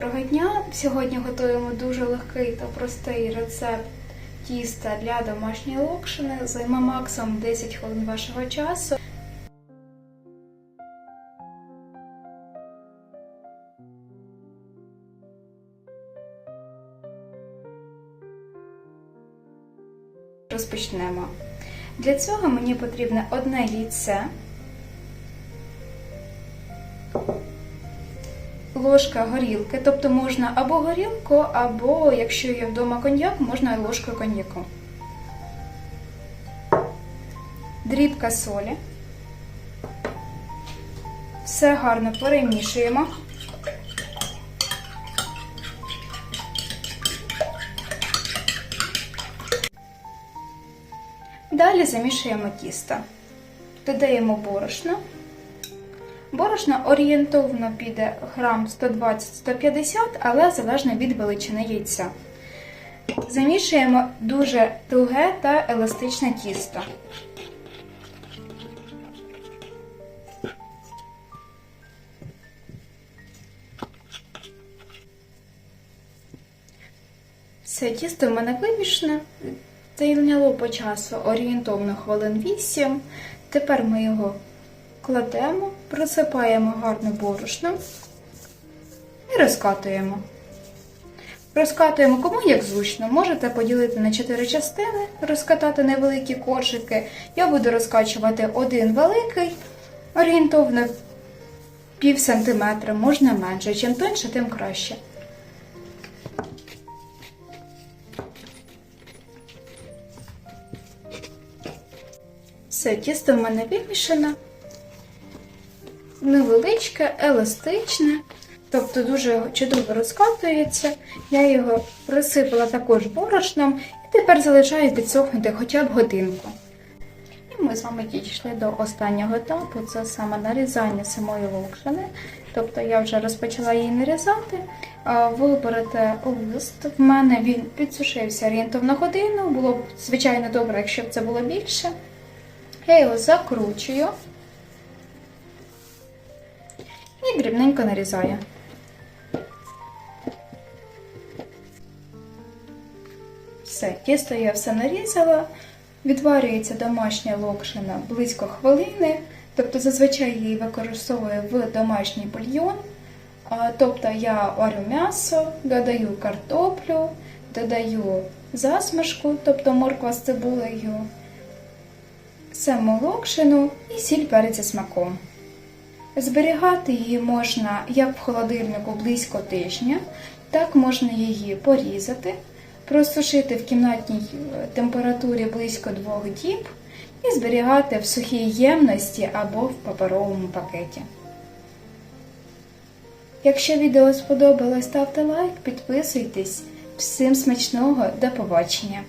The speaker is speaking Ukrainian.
Доброго дня! Сьогодні готуємо дуже легкий та простий рецепт тіста для домашньої локшини. Займе максимум 10 хвилин вашого часу. Розпочнемо. Для цього мені потрібне одне яйце, ложка горілки, тобто можна або горілку, або, якщо є вдома коньяк, можна і ложкою коньяку. Дрібка солі. Все гарно перемішуємо. Далі замішуємо тісто. Додаємо борошно. Борошно орієнтовно піде грам 120-150, але залежно від величини яйця. Замішуємо дуже туге та еластичне тісто. Все тісто в мене вимішане. Зайняло по часу орієнтовно хвилин 8. Тепер ми його кладемо, просипаємо гарно борошном і розкатуємо. Розкатуємо кому як зручно. Можете поділити на 4 частини, розкатати невеликі коржики. Я буду розкачувати один великий, орієнтовно пів сантиметра, можна менше. Чим тоньше, тим краще. Все, тісто в мене вимішане невеличке, еластичне, тобто дуже чудово розкатується. Я його присипала також борошном і тепер залишаю підсохнути хоча б годинку. І ми з вами дійшли до останнього етапу, це саме нарізання самої локшини. Тобто я вже розпочала її нарізати. Ви берете лист. В мене він підсушився орієнтовно годину. Було б звичайно добре, якщо б це було більше. Я його закручую. І дрібненько нарізаю. Все, тісто я все нарізала. Відварюється домашня локшина близько хвилини. Тобто зазвичай її використовую в домашній бульйон. Тобто я варю м'ясо, додаю картоплю, додаю засмажку, тобто морква з цибулею, саму локшину і сіль перець смаком. Зберігати її можна як в холодильнику близько тижня, так можна її порізати, просушити в кімнатній температурі близько двох діб і зберігати в сухій ємності або в паперовому пакеті. Якщо відео сподобалось, ставте лайк, підписуйтесь. Всім смачного, до побачення!